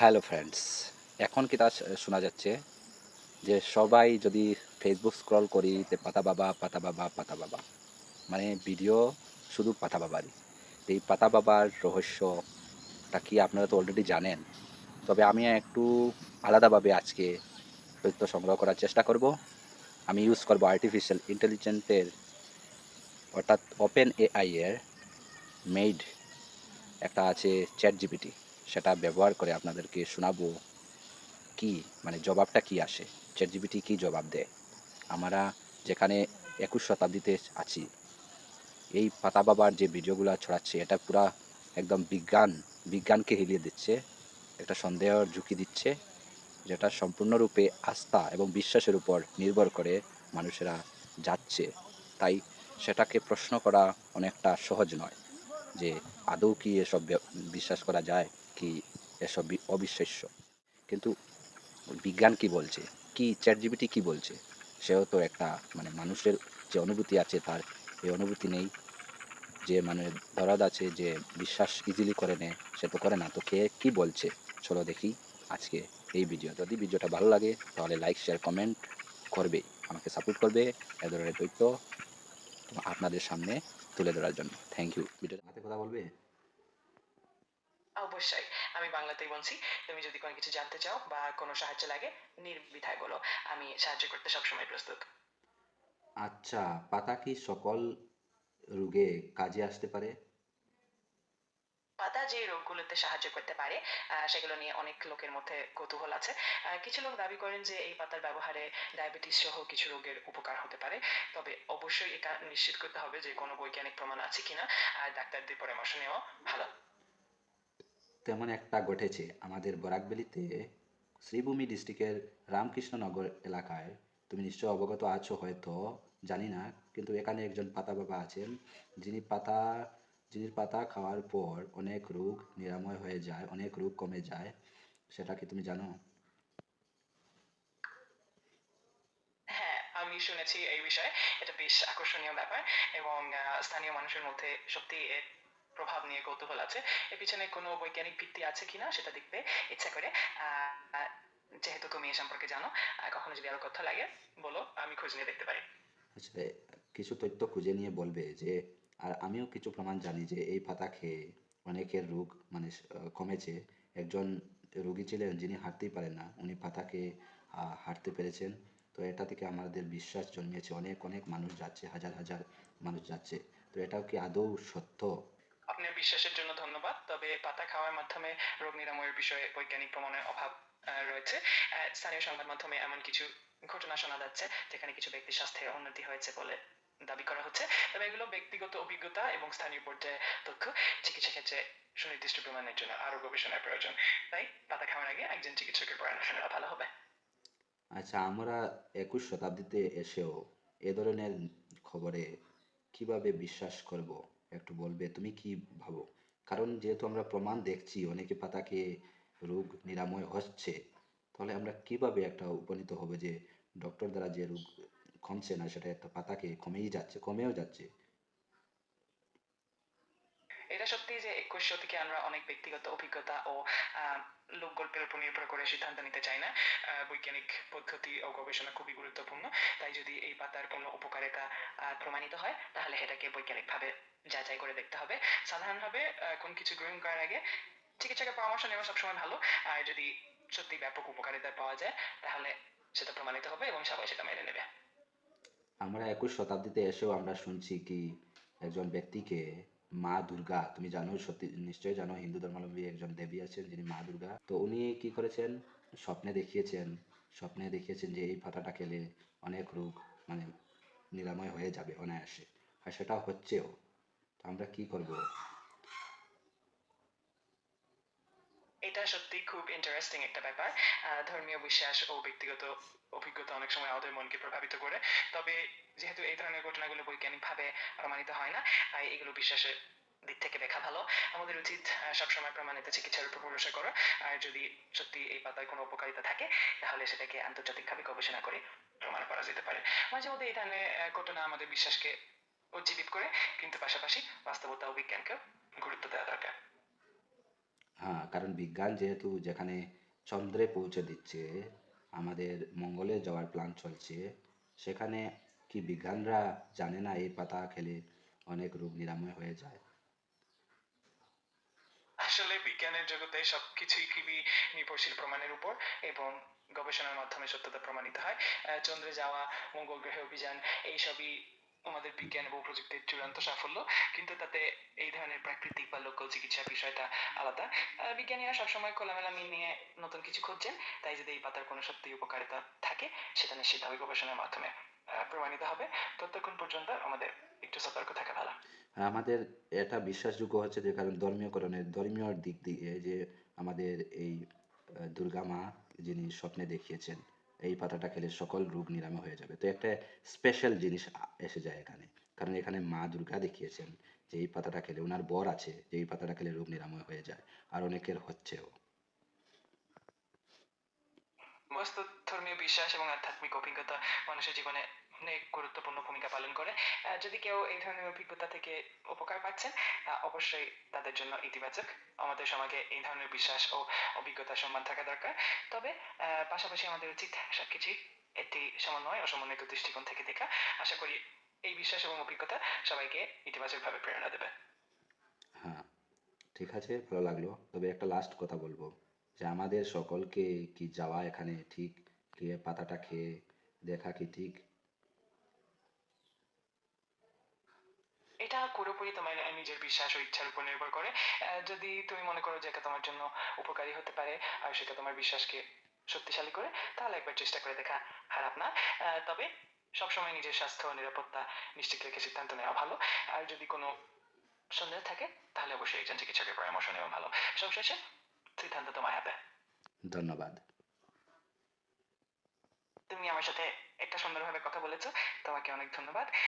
Hello friends, এখন কি তা শোনা যাচ্ছে যে সবাই যদি ফেসবুক স্ক্রল করি, তে পাতা বাবা পাতা বাবা পাতা বাবা মানে ভিডিও শুধু পাতা বাবারই। এই পাতা বাবার রহস্যটা কি আপনারা তো অলরেডি জানেন? তবে আমি একটু আলাদাভাবে আজকে তথ্য সংগ্রহ করার চেষ্টা করব। আমি ইউজ করব আর্টিফিশিয়াল ইন্টেলিজেন্টের অর্থাৎ ওপেন এআইয়ের মেড একটা আছে চ্যাট জিপিটি সেটা ব্যবহার করে আপনাদেরকে শোনাবো কি মানে জবাবটা কি আসে? চ্যাট জিপিটি কী জবাব দেয়? আমরা যেখানে একুশ শতাব্দীতে আছি, এই পাতা বাবার যে ভিডিওগুলো ছড়াচ্ছে, এটা পুরা একদম বিজ্ঞান, বিজ্ঞানকে হিলিয়ে দিচ্ছে, একটা সন্দেহের ঝুঁকি দিচ্ছে, যেটা সম্পূর্ণরূপে আস্থা এবং বিশ্বাসের উপর নির্ভর করে মানুষেরা যাচ্ছে। তাই সেটাকে প্রশ্ন করা অনেকটা সহজ নয় যে আদৌ কি এসব বিশ্বাস করা যায়? কি এসব অবিশ্বাস্য? কিন্তু বিজ্ঞান কি বলছে? কি চ্যাট জিবিটি কি বলছে? সেও তো একটা মানে মানুষের যে অনুভূতি আছে তার এই অনুভূতি নেই। যে মানে দরদ আছে, যে বিশ্বাস ইজিলি করে নেয়, সে তো করে না। তো কে কি বলছে? চলো দেখি আজকে এই ভিডিও। যদি ভিডিওটা ভালো লাগে, তাহলে লাইক শেয়ার কমেন্ট করবে আমাকে সাপোর্ট করবে এ ধরনের তথ্য আপনাদের সামনে তুলে ধরার জন্য। থ্যাংক ইউ ভিডিওর হাতে কথা বলবে? অবশ্যই। আমি বাংলাতেই বলছি তুমি যদি কোনো কিছু জানতে চাও বা কোনো সাহায্য লাগে নির্দ্বিধায় বলো। আমি সাহায্য করতে সবসময় প্রস্তুত। আচ্ছা পাতা কি সকল রোগে কাজে আসতে পারে? পাতা যে রোগগুলোতে সাহায্য করতে পারে সেগুলো নিয়ে অনেক লোকের মধ্যে কৌতূহল আছে। কিছু লোক দাবি করেন যে এই পাতার ব্যবহারে ডায়াবেটিস সহ কিছু রোগের উপকার হতে পারে। তবে অবশ্যই এটা নিশ্চিত করতে হবে যে কোনো বৈজ্ঞানিক প্রমাণ আছে কিনা আর ডাক্তারদের পরামর্শ নেওয়া ভালো। তেমন একটা ঘটেছে। আমাদের বরাকবেলিতে শ্রীভূমি ডিস্ট্রিক্টের রামকৃষ্ণনগর এলাকায়, তুমি নিশ্চয় অবগত আছো হয়তো, জানি না, কিন্তু এখানে একজন পাতা বাবা আছেন। যিনি পাতা যিনি পাতা খাওয়ার পর অনেক রোগ নিরাময় হয়ে যায়, অনেক রোগ কমে যায়, সেটা কি তুমি জানো? হ্যাঁ আমি শুনেছি এই বিষয়ে। এটা বেশ আকর্ষণীয় ব্যাপার এবং স্থানীয় মানুষের মধ্যে সত্যি কৌতূহল আছে। এর পিছনে কোনো বৈজ্ঞানিক ভিত্তি আছে কিনা সেটা দেখতে ইচ্ছা করে। যেহেতু তুমি এ সম্পর্কে জানো কখনো যদি আরও কথা লাগে, বলো, আমি খোঁজ নিয়ে দেখতে পারি। আচ্ছা কিছু তথ্য খুঁজে নিয়ে বলবে যে, আর আমিও কিছু প্রমাণ জানি যে, এই পাতা খেয়ে অনেকের রোগ মানে কমেছে। একজন রোগী ছিলেন যিনি হাঁটতেই পারেন না। উনি পাতাকে হাঁটতে পেরেছেন। তো এটা থেকে আমাদের বিশ্বাস জন্মেছে অনেক অনেক মানুষ যাচ্ছে, হাজার হাজার মানুষ যাচ্ছে। তো এটাও কি আদৌ সত্য? আপনার বিশ্বাসের জন্য ধন্যবাদ। তবে পাতা খাওয়ার মাধ্যমে রোগ নিরাময়ের বিষয়ে বৈজ্ঞানিক প্রমাণের অভাব রয়েছে। স্থানীয় সংবাদ মাধ্যমে এমন কিছু ঘটনা শোনা যাচ্ছে, যেখানে কিছু ব্যক্তির স্বাস্থ্যে উন্নতি হয়েছে বলে দাবি করা হচ্ছে। তবে এগুলো ব্যক্তিগত অভিজ্ঞতা এবং স্থানীয় পর্যায়ে তথ্য। চিকিৎসা ক্ষেত্রে সুনির্দিষ্ট প্রমাণের জন্য আরও গবেষণার প্রয়োজন। তাই পাতা খাওয়ার আগে একজন চিকিৎসকের পরামর্শ নেওয়া ভালো হবে। আচ্ছা আমরা একুশ শতাব্দীতে এসেও এ ধরনের খবরে কীভাবে বিশ্বাস করব? একটু বলবে, তুমি কি ভাবো? কারণ যেহেতু আমরা প্রমাণ দেখছি, অনেকে পাতাকে রোগ নিরাময় হচ্ছে, তাহলে আমরা কীভাবে একটা উপনীত হবে যে ডক্টর দ্বারা যে রোগ কমছে না, সেটা একটা পাতাকে কমেই যাচ্ছে, কমেও যাচ্ছে? এটা সত্যি যে একুশ শতকে আমরা অনেক ব্যক্তিগত অভিজ্ঞতা ও আহ, লোকগল্পের উপর নির্ভর করে সিদ্ধান্ত নিতে চাই না। বৈজ্ঞানিক পদ্ধতি ও গবেষণা খুবই গুরুত্বপূর্ণ। তাই যদি এই পাতার কোনো উপকারিতা প্রমাণিত হয় তাহলে সেটাকে বৈজ্ঞানিকভাবে যাচাই করে দেখতে হবে। সাধারণভাবে কোন কিছু গ্রহণ করার আগে চিকিৎসকের পরামর্শ নেওয়া সবসময় ভালো। আর যদি সত্যি ব্যাপক উপকারিতা পাওয়া যায় তাহলে সেটা প্রমাণিত হবে এবং সবাই সেটা মেনে নেবে। আমরা একুশ শতাব্দীতে এসেও আমরা শুনছি কি একজন ব্যক্তিকে মা দুর্গা, তুমি জানো সত্যি, নিশ্চয়ই জানো হিন্দু ধর্মাবলম্বী একজন দেবী আছেন যিনি মা দুর্গা। তো উনি কি করেছেন? স্বপ্নে দেখিয়েছেন স্বপ্নে দেখিয়েছেন যে এই পাতাটা খেলে অনেক রোগ মানে নিরাময় হয়ে যাবে অনায়াসে। আর সেটা হচ্ছেও। তো আমরা কি করব? এটা সত্যি খুব ইন্টারেস্টিং একটা ব্যাপার। ধর্মীয় বিশ্বাস ও ব্যক্তিগত অভিজ্ঞতা অনেক সময় আমাদের মনকে প্রভাবিত করে। তবে যেহেতু এই ধরনের ঘটনাগুলো বৈজ্ঞানিকভাবে প্রমাণিত হয় না, তাই এগুলো বিশ্বাসের দিক থেকে দেখা ভালো। আমাদের উচিত সবসময় প্রমাণিত চিকিৎসার উপর ভরসা করা। আর যদি সত্যি এই পাতায় কোনো উপকারিতা থাকে, তাহলে সেটাকে আন্তর্জাতিকভাবে গবেষণা করে প্রমাণ করা যেতে পারে। মাঝে মধ্যে এই ধরনের ঘটনা আমাদের বিশ্বাসকে উজ্জীবিত করে, কিন্তু পাশাপাশি বাস্তবতা ও বিজ্ঞানকে গুরুত্ব দেওয়া দরকার। হ্যাঁ কারণ বিজ্ঞান যেহেতু যেখানে চন্দ্রে পৌঁছে দিচ্ছে, আমাদের মঙ্গলে যাওয়ার প্ল্যান চলছে, সেখানে কি বিজ্ঞানরা জানে না এই পাতা খেলে অনেক রোগ নিরাময় হয়ে যায়? আসলে বিজ্ঞানের জগতে সবকিছুই খুবই নির্ভরশীল প্রমাণের উপর এবং গবেষণার মাধ্যমে সত্যতা প্রমাণিত হয়। চন্দ্রে যাওয়া, মঙ্গল গ্রহে অভিযান, এইসবই আমাদের বিজ্ঞান এবং প্রযুক্তির চূড়ান্ত সাফল্য, কিন্তু তাতে এই ধরনের প্রাকৃতিক বা লোকাল চিকিৎসা বিষয়টা আলাদা। বিজ্ঞানীরা সবসময় খোলামেলা মিল নিয়ে নতুন কিছু খুঁজছেন, তাই যদি এই পাতার কোনো সত্যি উপকারিতা থাকে, সেটা নিশ্চিতভাবে গবেষণার মাধ্যমে প্রমাণিত হবে। ততক্ষণ পর্যন্ত আমাদের একটু সতর্ক থাকা ভালো। আমাদের এটা বিশ্বাসযোগ্য হচ্ছে যে, কারণ ধর্মীয়করণের ধর্মীয় দিক দিয়ে যে আমাদের এই দুর্গা মা যিনি স্বপ্নে দেখিয়েছেন এই পাতাটা খেলে সকল রোগ নিরাময় হয়ে যাবে। তো একটা স্পেশাল জিনিস এসে যায় এখানে। কারণ এখানে মা দুর্গা দেখিয়েছেন যে এই পাতাটা খেলে ওনার বর আছে যে এই পাতাটা খেলে রোগ নিরাময় হয়ে যায়। আর অনেকের হচ্ছেও। বস্তু ধর্মীয় বিশ্বাস এবং আধ্যাত্মিক অভিজ্ঞতা মানুষের জীবনে অনেক গুরুত্বপূর্ণ ভূমিকা পালন করে। যদি কেউ এই ধরনের অভিজ্ঞতা থেকে উপকার পাচ্ছেন অবশ্যই তাদের জন্য ইতিবাচক। আমাদের সমাজে এই ধরনের বিশ্বাস ও অভিজ্ঞতা সম্মান থাকা দরকার। তবে পাশাপাশি আমাদের উচিত সবকিছুই একটি সমন্বয় ও সমন্বিত দৃষ্টিকোণ থেকে দেখা। আশা করি এই বিশ্বাস এবং অভিজ্ঞতা সবাইকে ইতিবাচকভাবে প্রেরণা দেবে। হ্যাঁ ঠিক আছে, ভালো লাগল। তবে একটা লাস্ট কথা বলব, যে আমাদের সকলকে কি যাওয়া এখানে ঠিক? কি পাতাটা খেয়ে, দেখা কি ঠিক? এটা পুরোপুরি তোমার নিজের বিশ্বাস ও ইচ্ছার উপর নির্ভর করে। যদি তুমি মনে করো যে এটা তোমার জন্য উপকারী হতে পারে আর সেটা তোমার বিশ্বাসকে শক্তিশালী করে তাহলে একবার চেষ্টা করে দেখা খারাপ না তবে সবসময় নিজের স্বাস্থ্য ও নিরাপত্তা নিশ্চিত রেখে সিদ্ধান্ত নেওয়া ভালো। আর যদি কোনো সন্দেহ থাকে তাহলে অবশ্যই একজন চিকিৎসকের পরামর্শ নেওয়া ভালো। সবশেষে সিদ্ধান্ত তোমার হাতে। ধন্যবাদ। তুমি আমার সাথে একটা সুন্দরভাবে কথা বলেছ। তোমাকে অনেক ধন্যবাদ।